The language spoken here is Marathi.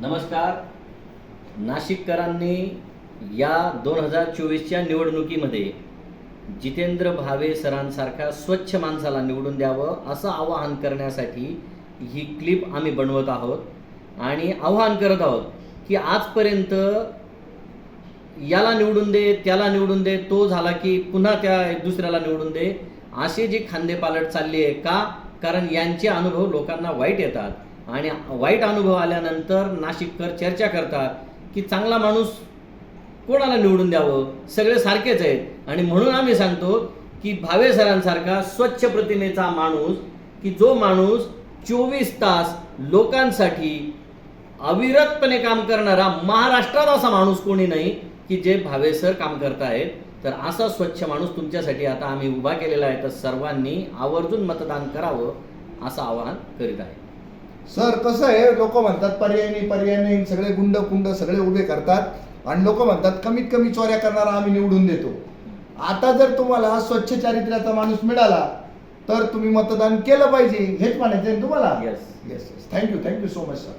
नमस्कार. नाशिककरांनी या दोन हजार चोवीसच्या निवडणुकीमध्ये जितेंद्र भावे सरांसारख्या स्वच्छ माणसाला निवडून द्यावं असं आवाहन करण्यासाठी ही क्लिप आम्ही बनवत आहोत. आणि आवाहन करत आहोत की आजपर्यंत याला निवडून दे त्याला निवडून दे तो झाला की पुन्हा त्या दुसऱ्याला निवडून दे असे जी खांदेपालट चालली आहे का? कारण यांचे अनुभव लोकांना वाईट येतात. आणि वाईट अनुभव आल्यानंतर नाशिककर चर्चा करतात की चांगला माणूस कोणाला निवडून द्यावं? सगळे सारखेच आहेत. आणि म्हणून आम्ही सांगतो की भावे सरांसारखा स्वच्छ प्रतिमेचा माणूस की जो माणूस चोवीस तास लोकांसाठी अविरतपणे काम करणारा महाराष्ट्रात असा माणूस कोणी नाही की जे भावे सर काम करतायत. तर असा स्वच्छ माणूस तुमच्यासाठी आता आम्ही उभा केलेला आहे. तर सर्वांनी आवर्जून मतदान करावं असं आवाहन करीत आहे. सर कसं आहे लोक म्हणतात पर्याय नाही पर्याय नाही सगळे गुंड कुंड सगळे उभे करतात. आणि लोक म्हणतात कमीत कमी चोऱ्या करणारा आम्ही निवडून देतो. आता जर तुम्हाला स्वच्छ चारित्र्याचा माणूस मिळाला तर तुम्ही मतदान केलं पाहिजे हेच म्हणायचं आहे तुम्हाला? Yes. Yes thank you thank you so much sir